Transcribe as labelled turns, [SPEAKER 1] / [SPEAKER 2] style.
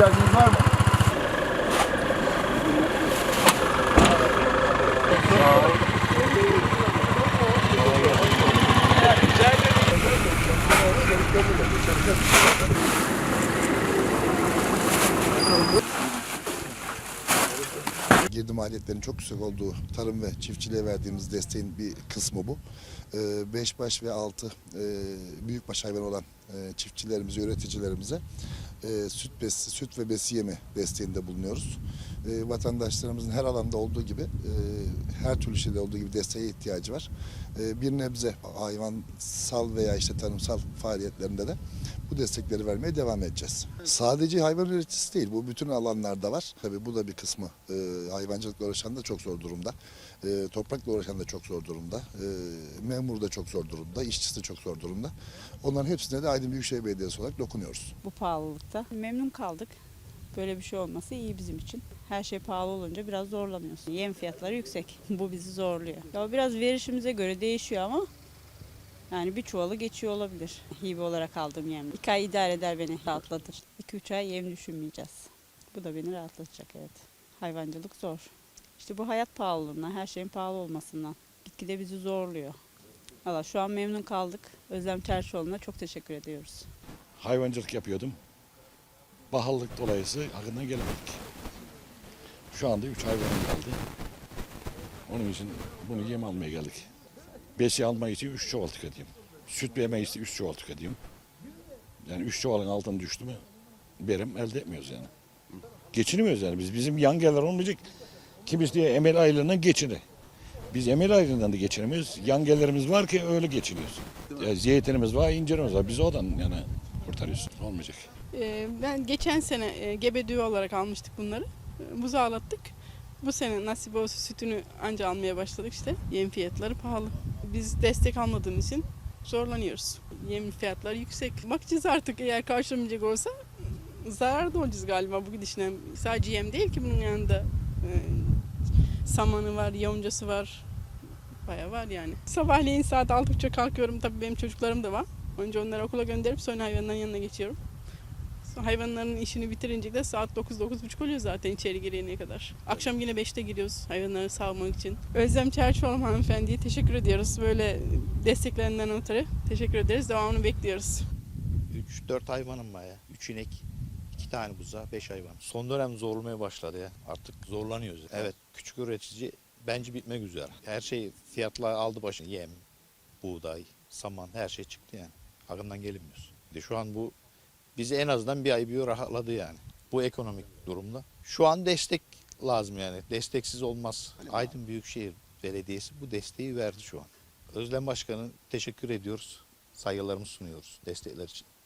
[SPEAKER 1] ihtiyacınız var mı? Girdi maliyetlerin çok yüksek olduğu tarım ve çiftçiliğe verdiğimiz desteğin bir kısmı bu. Ee, 5 baş ve 6 e, büyükbaş hayvan olan e, çiftçilerimize, üreticilerimize e, süt besi, süt ve besi yemi desteğinde bulunuyoruz. E, Vatandaşlarımızın her alanda olduğu gibi, e, her türlü şeyde olduğu gibi desteğe ihtiyacı var. E, Bir nebze hayvansal veya işte tarımsal faaliyetlerinde de bu destekleri vermeye devam edeceğiz. Sadece hayvan üreticisi değil, bu bütün alanlarda var. Tabii bu da bir kısmı. E, hayvancılıkla uğraşan da çok zor durumda. E, toprakla uğraşan da çok zor durumda. E, memur da çok zor durumda, işçisi de çok zor durumda. Onların hepsine de Aydın Büyükşehir Belediyesi olarak dokunuyoruz.
[SPEAKER 2] bu pahalılıkta. Memnun kaldık. Böyle bir şey olması iyi bizim için. Her şey pahalı olunca biraz zorlanıyorsun. Yem fiyatları yüksek. Bu bizi zorluyor. Ya biraz verişimize göre değişiyor ama yani bir çuvalı geçiyor olabilir. Hibe olarak aldığım yem. İki ay idare eder beni rahatlatır. İki üç ay yem düşünmeyeceğiz. Bu da beni rahatlatacak evet. Hayvancılık zor. İşte bu hayat pahalılığından, her şeyin pahalı olmasından gitgide bizi zorluyor. Valla şu an memnun kaldık. Özlem Çerçoğlu'na çok teşekkür ediyoruz.
[SPEAKER 3] hayvancılık yapıyordum. Pahalılık dolayısı hakkından gelemedik. Şu anda 3 hayvanım kaldı. Onun için bunu yem almaya geldik. Besi almak için 3 çuval tüketiyorum. Süt vermek için 3 çuval tüketiyorum. Yani 3 çuvalın altına düştü mü verim elde etmiyoruz yani. Geçinemiyoruz yani biz. Bizim yan gelir olmayacak. Kimisi diye emel aylığından geçinir. Biz emel aylığından da geçinemiyoruz. Yan gelirimiz var ki öyle geçiniyoruz. Ya zeytinimiz var, incirimiz var. Biz odan yani kurtarıyoruz. Olmayacak.
[SPEAKER 4] Ee, ben geçen sene e, gebe düve olarak almıştık bunları. Ee, Buzağlattık. Bu sene nasip olsa sütünü anca almaya başladık işte. Yem fiyatları pahalı. Biz destek almadığımız için zorlanıyoruz. Yem fiyatları yüksek. Bakacağız artık eğer karşılamayacak olsa zarar da olacağız galiba bu gidişle. Sadece yem değil ki bunun yanında e, samanı var, yoncası var. Baya var yani. Sabahleyin saat 6.30'a kalkıyorum. Tabii benim çocuklarım da var. Önce onları okula gönderip sonra hayvanların yanına geçiyorum. Hayvanların işini bitirince de saat 9-9.30 oluyor zaten içeri girene kadar. Akşam yine 5'te giriyoruz hayvanları sağmak için. Özlem Çerçoğlu hanımefendiye teşekkür ediyoruz. Böyle desteklerinden ötürü teşekkür ederiz. Devamını bekliyoruz.
[SPEAKER 5] 3-4 hayvanım var ya. 3 inek, 2 tane buza, 5 hayvan. Son dönem zorlamaya başladı ya. Artık zorlanıyoruz. Evet, küçük üretici bence bitmek üzere. Her şey fiyatlar aldı başını. Yem, buğday, saman her şey çıktı yani. Hakkından gelinmiyoruz. De şu an bu bizi en azından bir ay bir rahatladı yani. Bu ekonomik durumda. Şu an destek lazım yani. Desteksiz olmaz. Aydın Büyükşehir Belediyesi bu desteği verdi şu an. Özlem Başkanı teşekkür ediyoruz. Saygılarımızı sunuyoruz destekler için.